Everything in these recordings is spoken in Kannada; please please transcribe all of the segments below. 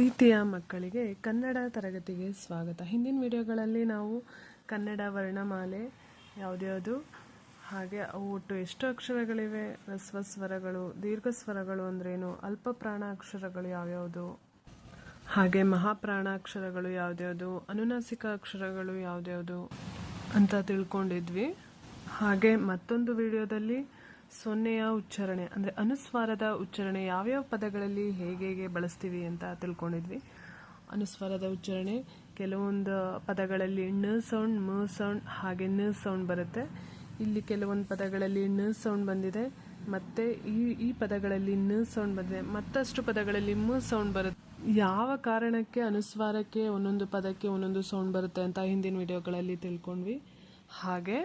ಪ್ರೀತಿಯ ಮಕ್ಕಳಿಗೆ ಕನ್ನಡ ತರಗತಿಗೆ ಸ್ವಾಗತ. ಹಿಂದಿನ ವಿಡಿಯೋಗಳಲ್ಲಿ ನಾವು ಕನ್ನಡ ವರ್ಣಮಾಲೆ ಯಾವುದ್ಯಾವುದು ಹಾಗೆ ಅವು ಒಟ್ಟು ಎಷ್ಟು ಅಕ್ಷರಗಳಿವೆ. ಹ್ರಸ್ವ ಸ್ವರಗಳು ದೀರ್ಘ ಸ್ವರಗಳು ಅಂದ್ರೇನು ಅಲ್ಪ ಪ್ರಾಣಾಕ್ಷರಗಳು ಯಾವ್ಯಾವುದು? ಹಾಗೆ ಮಹಾಪ್ರಾಣಾಕ್ಷರಗಳು ಯಾವ್ದ್ಯಾವುದು ಅನುನಾಸಿಕ ಅಕ್ಷರಗಳು ಯಾವ್ದ್ಯಾವುದು ಅಂತ ತಿಳ್ಕೊಂಡಿದ್ವಿ. ಹಾಗೆ ಮತ್ತೊಂದು ವಿಡಿಯೋದಲ್ಲಿ ಸೊನ್ನೆಯ ಉಚ್ಚಾರಣೆ, ಅಂದರೆ ಅನುಸ್ವಾರದ ಉಚ್ಚಾರಣೆ ಯಾವ್ಯಾವ ಪದಗಳಲ್ಲಿ ಹೇಗೆ ಹೇಗೆ ಬಳಸ್ತೀವಿ ಅಂತ ತಿಳ್ಕೊಂಡಿದ್ವಿ. ಅನುಸ್ವಾರದ ಉಚ್ಚಾರಣೆ ಕೆಲವೊಂದು ಪದಗಳಲ್ಲಿ ಣ ಸೌಂಡ್ ಮ ಸೌಂಡ್ ಹಾಗೆ ನ ಸೌಂಡ್ ಬರುತ್ತೆ. ಇಲ್ಲಿ ಕೆಲವೊಂದು ಪದಗಳಲ್ಲಿ ಣ ಸೌಂಡ್ ಬಂದಿದೆ, ಮತ್ತೆ ಈ ಈ ಪದಗಳಲ್ಲಿ ನ ಸೌಂಡ್ ಬಂದಿದೆ, ಮತ್ತಷ್ಟು ಪದಗಳಲ್ಲಿ ಮ ಸೌಂಡ್ ಬರುತ್ತೆ. ಯಾವ ಕಾರಣಕ್ಕೆ ಅನುಸ್ವಾರಕ್ಕೆ ಒಂದೊಂದು ಪದಕ್ಕೆ ಒಂದೊಂದು ಸೌಂಡ್ ಬರುತ್ತೆ ಅಂತ ಹಿಂದಿನ ವಿಡಿಯೋಗಳಲ್ಲಿ ತಿಳ್ಕೊಂಡ್ವಿ. ಹಾಗೆ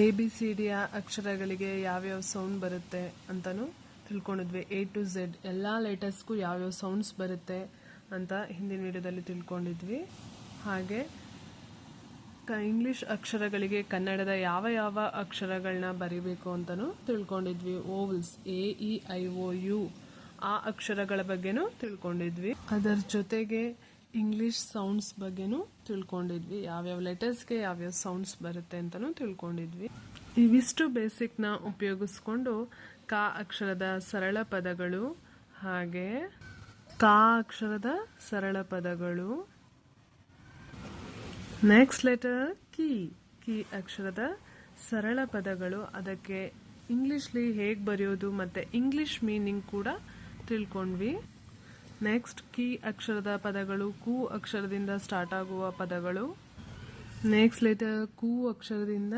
ಎ ಬಿ ಸಿ ಡಿಯ ಅಕ್ಷರಗಳಿಗೆ ಯಾವ್ಯಾವ ಸೌಂಡ್ ಬರುತ್ತೆ ಅಂತಲೂ ತಿಳ್ಕೊಂಡಿದ್ವಿ. ಎ ಟು ಝೆಡ್ ಎಲ್ಲ ಲೆಟರ್ಸ್ಗೂ ಯಾವ್ಯಾವ ಸೌಂಡ್ಸ್ ಬರುತ್ತೆ ಅಂತ ಹಿಂದಿನ ವಿಡಿಯೋದಲ್ಲಿ ತಿಳ್ಕೊಂಡಿದ್ವಿ. ಹಾಗೆ ಕ, ಇಂಗ್ಲಿಷ್ ಅಕ್ಷರಗಳಿಗೆ ಕನ್ನಡದ ಯಾವ ಯಾವ ಅಕ್ಷರಗಳನ್ನ ಬರಿಬೇಕು ಅಂತಲೂ ತಿಳ್ಕೊಂಡಿದ್ವಿ. Vowels A E I O U ಆ ಅಕ್ಷರಗಳ ಬಗ್ಗೆನೂ ತಿಳ್ಕೊಂಡಿದ್ವಿ. ಅದರ ಜೊತೆಗೆ ಇಂಗ್ಲಿಷ್ ಸೌಂಡ್ಸ್ ಬಗ್ಗೆನೂ ತಿಳ್ಕೊಂಡಿದ್ವಿ. ಯಾವ್ಯಾವ ಲೆಟರ್ಸ್ಗೆ ಯಾವ್ಯಾವ ಸೌಂಡ್ಸ್ ಬರುತ್ತೆ ಅಂತಲೂ ತಿಳ್ಕೊಂಡಿದ್ವಿ. ಇವಿಷ್ಟು ಬೇಸಿಕ್ನ ಉಪಯೋಗಿಸ್ಕೊಂಡು ಕಾ ಅಕ್ಷರದ ಸರಳ ಪದಗಳು ಹಾಗೆ ಕಾ ಅಕ್ಷರದ ಸರಳ ಪದಗಳು. ನೆಕ್ಸ್ಟ್ ಲೆಟರ್ ಕಿ. ಕಿ ಅಕ್ಷರದ ಸರಳ ಪದಗಳು. ಅದಕ್ಕೆ ಇಂಗ್ಲಿಷ್ಲಿ ಹೇಗೆ ಬರೆಯೋದು ಮತ್ತೆ ಇಂಗ್ಲಿಷ್ ಮೀನಿಂಗ್ ಕೂಡ ತಿಳ್ಕೊಂಡ್ವಿ. ನೆಕ್ಸ್ಟ್ ಕಿ ಅಕ್ಷರದ ಪದಗಳು, ಕು ಅಕ್ಷರದಿಂದ ಸ್ಟಾರ್ಟ್ ಆಗುವ ಪದಗಳು. ನೆಕ್ಸ್ಟ್ ಲೆಟರ್ ಕು ಅಕ್ಷರದಿಂದ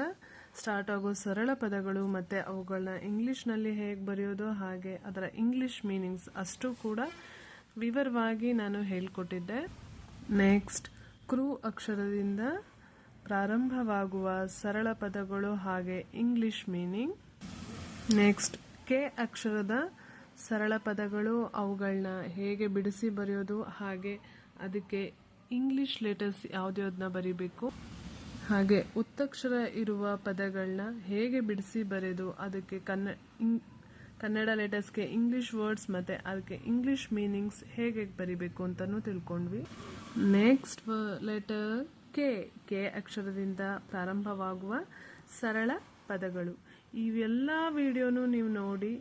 ಸ್ಟಾರ್ಟ್ ಆಗೋ ಸರಳ ಪದಗಳು ಮತ್ತೆ ಅವುಗಳನ್ನ ಇಂಗ್ಲಿಷ್ನಲ್ಲಿ ಹೇಗೆ ಬರೆಯೋದು ಹಾಗೆ ಅದರ ಇಂಗ್ಲಿಷ್ ಮೀನಿಂಗ್ಸ್ ಅಷ್ಟು ಕೂಡ ವಿವರವಾಗಿ ನಾನು ಹೇಳಿಕೊಟ್ಟಿದ್ದೆ. ನೆಕ್ಸ್ಟ್ ಕ್ರೂ ಅಕ್ಷರದಿಂದ ಪ್ರಾರಂಭವಾಗುವ ಸರಳ ಪದಗಳು ಹಾಗೆ ಇಂಗ್ಲಿಷ್ ಮೀನಿಂಗ್ ನೆಕ್ಸ್ಟ್ ಕೆ ಅಕ್ಷರದ ಸರಳ ಪದಗಳು ಅವುಗಳನ್ನ ಹೇಗೆ ಬಿಡಿಸಿ ಬರೆಯೋದು ಹಾಗೆ ಅದಕ್ಕೆ ಇಂಗ್ಲಿಷ್ ಲೆಟರ್ಸ್ ಯಾವ್ದ್ಯಾವ್ದನ್ನ ಬರಿಬೇಕು. ಹಾಗೆ ಉತ್ತಕ್ಷರ ಇರುವ ಪದಗಳನ್ನ ಹೇಗೆ ಬಿಡಿಸಿ ಬರೆದು ಅದಕ್ಕೆ ಕನ್ನ ಕನ್ನಡ ಲೆಟರ್ಸ್ಗೆ ಇಂಗ್ಲಿಷ್ ವರ್ಡ್ಸ್ ಮತ್ತು ಅದಕ್ಕೆ ಇಂಗ್ಲಿಷ್ ಮೀನಿಂಗ್ಸ್ ಹೇಗೆ ಬರಿಬೇಕು ಅಂತಲೂ ತಿಳ್ಕೊಂಡ್ವಿ. ನೆಕ್ಸ್ಟ್ ಲೆಟರ್ ಕೆ ಕೆ ಅಕ್ಷರದಿಂದ ಪ್ರಾರಂಭವಾಗುವ ಸರಳ ಪದಗಳು. ಇವೆಲ್ಲ ವಿಡಿಯೋನು ನೀವು ನೋಡಿ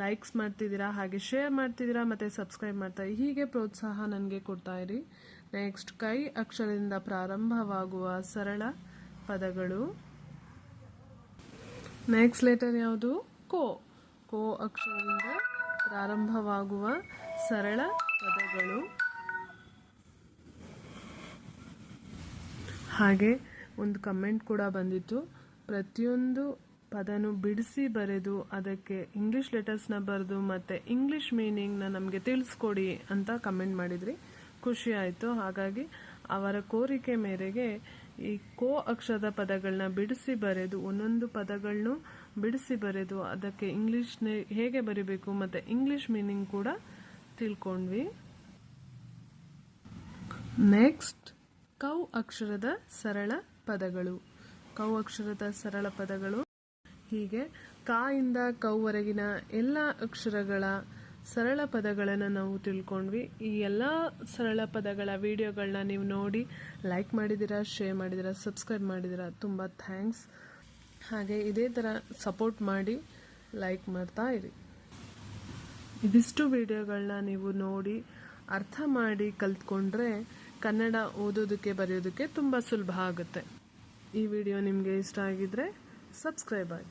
ಲೈಕ್ಸ್ ಮಾಡ್ತಿದ್ದೀರಾ, ಹಾಗೆ ಶೇರ್ ಮಾಡ್ತಿದ್ದೀರಾ, ಮತ್ತು ಸಬ್ಸ್ಕ್ರೈಬ್ ಮಾಡ್ತಾ ಹೀಗೆ ಪ್ರೋತ್ಸಾಹ ನನಗೆ ಕೊಡ್ತಾ ಇರಿ. ನೆಕ್ಸ್ಟ್ ಕೈ ಅಕ್ಷರದಿಂದ ಪ್ರಾರಂಭವಾಗುವ ಸರಳ ಪದಗಳು. ನೆಕ್ಸ್ಟ್ ಲೆಟರ್ ಯಾವುದು? ಕೋ. ಕೋ ಅಕ್ಷರದಿಂದ ಪ್ರಾರಂಭವಾಗುವ ಸರಳ ಪದಗಳು. ಹಾಗೆ ಒಂದು ಕಮೆಂಟ್ ಕೂಡ ಬಂದಿತ್ತು. ಪ್ರತಿಯೊಂದು ಪದನು ಬಿಡಿಸಿ ಬರೆದು ಅದಕ್ಕೆ ಇಂಗ್ಲಿಷ್ ಲೆಟರ್ಸ್ನ ಬರೆದು ಮತ್ತು ಇಂಗ್ಲಿಷ್ ಮೀನಿಂಗ್ನ ನಮಗೆ ತಿಳಿಸ್ಕೊಡಿ ಅಂತ ಕಮೆಂಟ್ ಮಾಡಿದ್ರಿ. ಖುಷಿ ಆಯಿತು. ಹಾಗಾಗಿ ಅವರ ಕೋರಿಕೆ ಮೇರೆಗೆ ಈ ಕೋ ಅಕ್ಷರದ ಪದಗಳನ್ನ ಬಿಡಿಸಿ ಬರೆದು ಒಂದೊಂದು ಪದಗಳನ್ನು ಬಿಡಿಸಿ ಬರೆದು ಅದಕ್ಕೆ ಇಂಗ್ಲಿಷ್ ಹೇಗೆ ಬರಿಬೇಕು ಮತ್ತು ಇಂಗ್ಲಿಷ್ ಮೀನಿಂಗ್ ಕೂಡ ತಿಳ್ಕೊಂಡ್ವಿ. ನೆಕ್ಸ್ಟ್ ಕೌ ಅಕ್ಷರದ ಸರಳ ಪದಗಳು. ಕೌ ಅಕ್ಷರದ ಸರಳ ಪದಗಳು ಹೀಗೆ ಕಾ ಇಂದ ಕೌವರೆಗಿನ ಎಲ್ಲ ಅಕ್ಷರಗಳ ಸರಳ ಪದಗಳನ್ನು ನಾವು ತಿಳ್ಕೊಂಡ್ವಿ. ಈ ಎಲ್ಲ ಸರಳ ಪದಗಳ ವಿಡಿಯೋಗಳನ್ನ ನೀವು ನೋಡಿ ಲೈಕ್ ಮಾಡಿದ್ದೀರಾ ಶೇರ್ ಮಾಡಿದ್ದೀರಾ ಸಬ್ಸ್ಕ್ರೈಬ್ ಮಾಡಿದ್ದೀರಾ ತುಂಬ ಥ್ಯಾಂಕ್ಸ್ ಹಾಗೆ ಇದೇ ಥರ ಸಪೋರ್ಟ್ ಮಾಡಿ ಲೈಕ್ ಮಾಡ್ತಾ ಇರಿ. ಇದಿಷ್ಟು ವಿಡಿಯೋಗಳನ್ನ ನೀವು ನೋಡಿ ಅರ್ಥ ಮಾಡಿ ಕಲ್ತ್ಕೊಂಡ್ರೆ ಕನ್ನಡ ಓದೋದಕ್ಕೆ ಬರೆಯೋದಕ್ಕೆ ತುಂಬ ಸುಲಭ ಆಗುತ್ತೆ. ಈ ವಿಡಿಯೋ ನಿಮಗೆ ಇಷ್ಟ ಆಗಿದ್ರೆ ಸಬ್ಸ್ಕ್ರೈಬ್ ಆಗಿ.